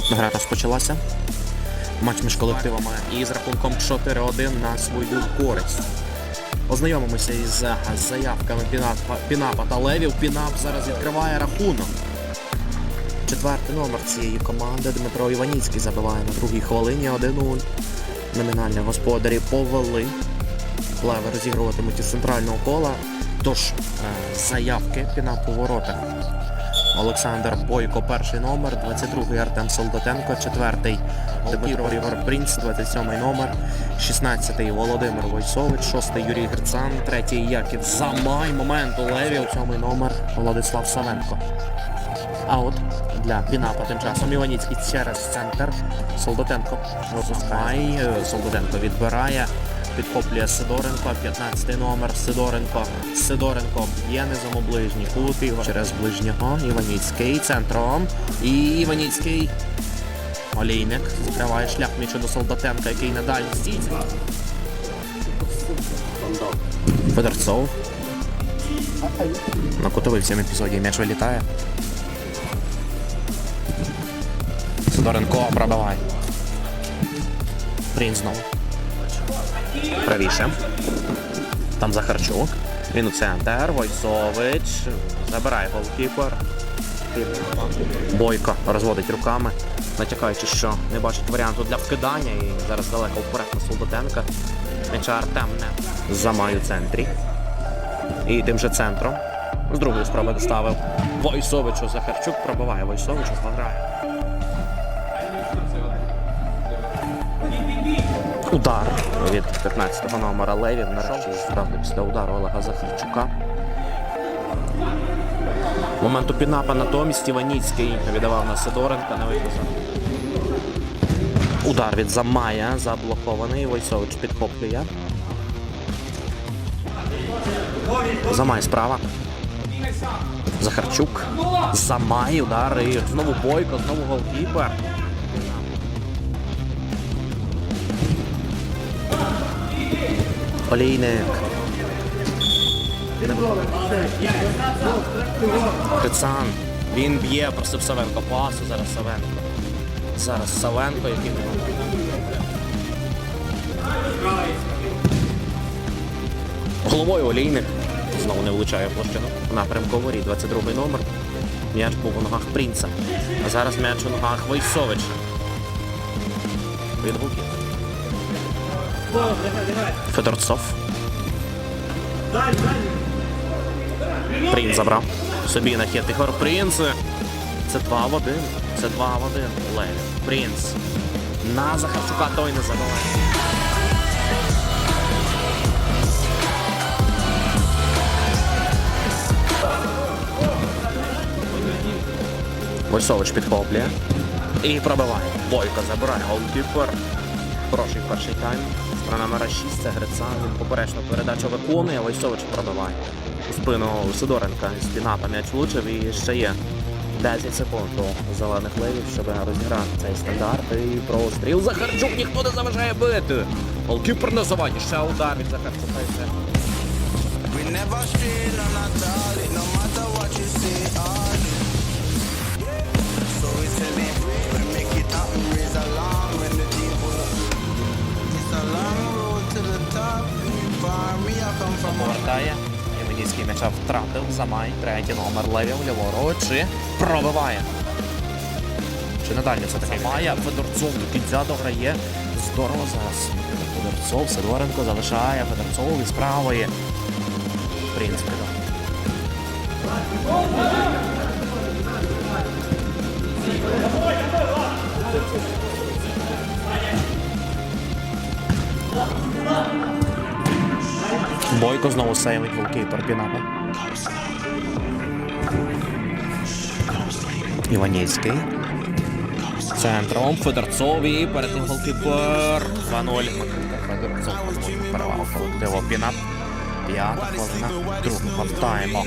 Гра розпочалася. Матч між колективами і з рахунком 4-1 на свою користь. Ознайомимося із заявками Пінапа, Пінапа та Левів. Пінап зараз відкриває рахунок. Четвертий номер цієї команди Дмитро Іваніцький забиває на другій хвилині 1-0. Номінальні господарі повели. Леви розігруватимуть із центрального кола. Тож е, заявки Пінап у воротах. Олександр Бойко, перший номер, 22-й Артем Солдатенко, 4-й Дмитро Ігор Принц, 27-й номер, 16-й Володимир Войсович, 6-й Юрій Грицан, 3-й Яків Замай, момент у леві, 7-й номер Владислав Савенко. А от для Пінапа тим часом Іваніцький через центр. Солдатенко розпускає. Солдатенко відбирає. Підхоплює Сидоренко, 15 номер Сидоренко. Сидоренко б'є низом у ближній кут і через ближнього. Іваніцький центром. І Іваніцький. Олійник закриває шлях м'ячу до Солдатенка, який на дальній стійці. Федорцов. На кутовий в цьому епізоді м'яч вилітає. Сидоренко пробиває. Принц знову. Правіше. Там Захарчук. Він у центр. Войцович. Забирає голкіпер. Бойко розводить руками, натякаючи, що не бачить варіанту для вкидання. І зараз далеко вперед на Солдатенка. М'яча Артем не замає у центрі. І тим же центром. З другої спроби доставив Войсовичу. Захарчук пробиває Войсовичу, грає. Удар від 15-го номера Левів. Нарешті справді після удару Олега Захарчука. Моменту піднапа натомість Іваніцький віддавав на Сидоренка, не виписав. Удар від Замая заблокований. Войсович підхоплює. Замай справа. Захарчук. Замай, удар і знову бойко, знову голкіпер. Олійник. Крицан. Він б'є, просив Савенко пасу, зараз Савенко. Зараз Савенко, який Головою Олійник. Знову не влучає площину. Напрямку ворі, 22 номер. М'яч був у ногах принца. А зараз м'яч у ногах Войсович. Відгуки. Федорцов. Принц забрав. Собі на хід Ігор Принц. Це 2 в 1. Це 2 в 1. Леві. Принц. На Захарчука той не забиває. Войсович підхоплює. І пробиває. Бойко забирає голкіпер. Хороший перший тайм. Сторона номера 6 це Грицан. Він поперечну передачу виконує, Войсович пробиває. У спину Сидоренка з пінапа м'яч влучив і ще є 10 секунд до зелених левів, щоб розіграти цей стандарт. І простріл. Захарчук ніхто не заважає бити. Голкіпер на заваді. Ще удар від Захарчука і все. So we tell me, we make it happen, raise along Повертає. Євгенійський м'яча втратив. Замай. Третій номер Левів ліворуч. І пробиває. Чи не дальню це таки має? Федорцов до кінця дограє. Здорово зараз. Федорцов, Сидоренко залишає. Федорцов із правої. В принципі, так. Бойко знову сейвить голкіпер Пінапа. Іванівський. Центром Федорцов і перед ним голкіпер 2-0. Федорцов перевагу колективу Пінап. П'ята хвилина другого тайму.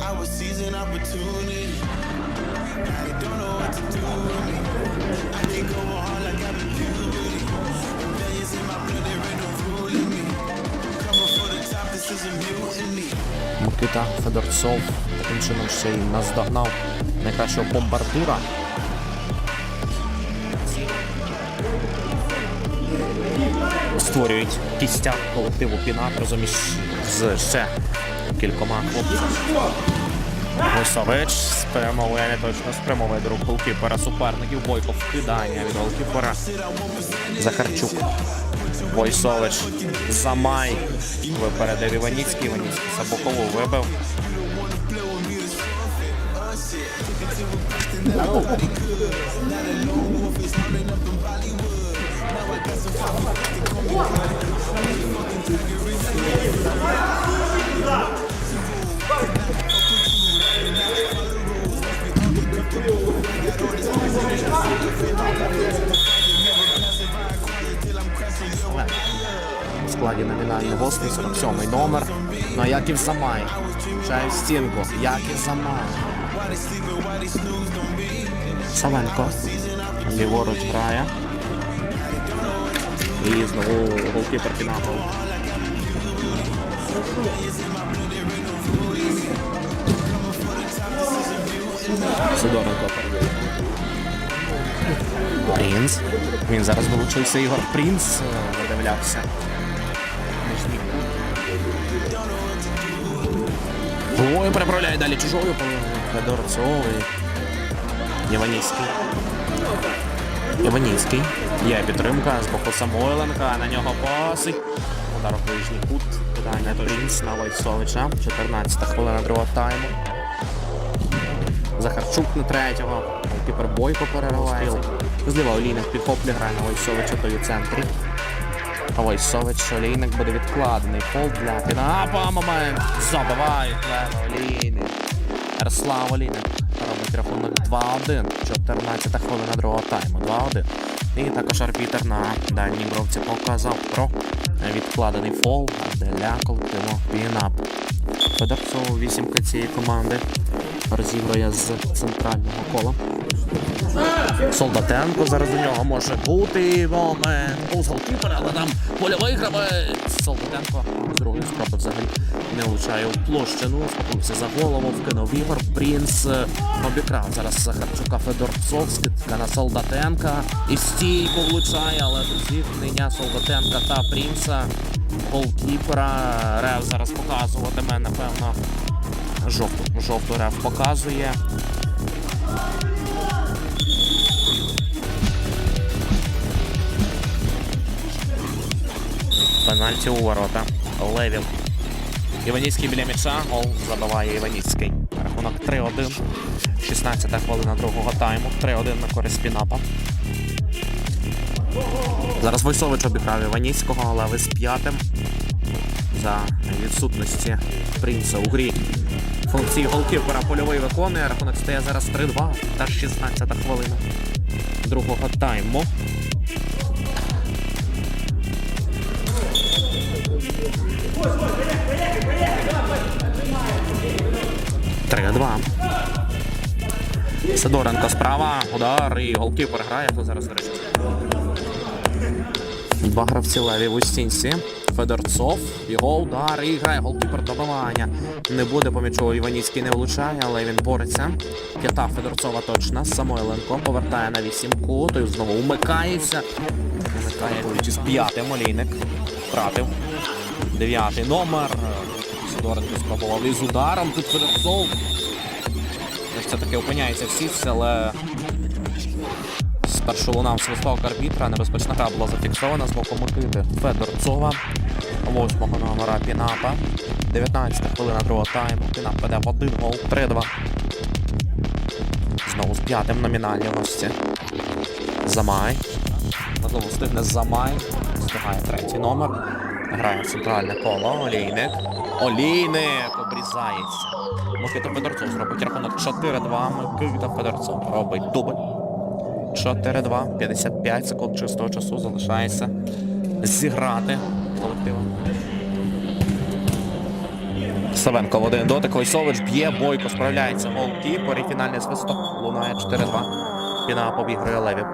I was seizing opportunity. Микита Федорцов таким чином ще й наздогнав найкращого бомбардура. Створюють кістя колективу Пінат розуміш з ще кількома хлопцями. Лисович спрямовує не точно спрямовує до рук голкіпера суперників. Бойко вкидання від голкіпера Захарчук. Войсович. Замай. Випередив Іваніцький. Іваніцький Сабокову вибив. В Яків Замай. Чає в стінку. Яків Замай. Савенко. Ліворуч грає. І знову голкіпер Пінапов. Сидоренко. Принц. Він зараз долучився Ігор Принц. е, Видивлявся. Головою переправляє далі чужою Федорцовий. Іванівський. Іванівський. Є підтримка з боку Самойленка. На нього пасить. Удар в ближній кут. Питання Принц на Войсовича. 14 хвилина другого тайму. Захарчук на третього. Кіпер Бойко перериває. Зліва Олійник підхоплює грає на Войсовича, той у центрі. А Войсович Олійник буде відкладений. Фол для Пінапа. Момент. Забивають Лево Олійник. Ярослав Олійник робить рахунок 2-1. 14 хвилина другого тайму. 2-1. І також арбітер на дальній бровці показав про відкладений фол для колективу Пінап. Федорцов вісімка цієї команди розігрує з центрального кола. Солдатенко зараз у нього може бути момент. Повз але там польовий гравець. Солдатенко з другої спроби взагалі не влучає у площину. Схопився за голову, вкинув Ігор. Принц обікрав зараз Захарчука Федорцов, скидка на Солдатенка. І стійко влучає, але тут зіткнення Солдатенка та Принца. Голкіпера. Рев зараз показуватиме, напевно. Жовту. Жовту рев показує. Пенальті у ворота. Левіл. Іваніцький біля м'яча. Гол забиває Іваніцький. Рахунок 3-1. 16 хвилина другого тайму. 3-1 на користь Пінапа. Зараз Войсович обіграв Іваніцького, але ви з п'ятим. За відсутності принца у грі. Функції голкіпера польовий виконує. Рахунок стає зараз 3-2 та 16 хвилина другого тайму. Три-два. Сидоренко справа, удар і голкіпер грає. Хто зараз речі? Два гравці леві в устінці. Федорцов, його удар і грає голкіпер добивання. Не буде по м'ячу Іваніцький не влучає, але він бореться. П'ята Федорцова точна. Самойленко повертає на вісімку. Той знову умикається. Умикає поруч із п'ятим олійник. Втратив. Дев'ятий номер. Сидоренко спробував із ударом. Тут Федорцов. Ось це таки опиняється в сітці, але спершу лунав свисток арбітра. Небезпечна гра була зафіксована з боку Микити Федорцова. Восьмого номера Пінапа. 19 хвилина другого тайму. Пінап веде в один гол. 3-2. Знову з п'ятим номінальні гості. Замай. Можливо, встигне Замай. Встигає третій номер. Грає в центральне коло. Олійник. Олійник обрізається. Микита Федорцов зробить рахунок 4-2. Микита Федорцов робить дубль. 4-2. 55 секунд чистого часу залишається зіграти колективом. Савенко в один дотик. Войсович б'є, Бойко справляється. Голкіпер і фінальний свисток. Лунає 4-2. Піна побігрує Леві.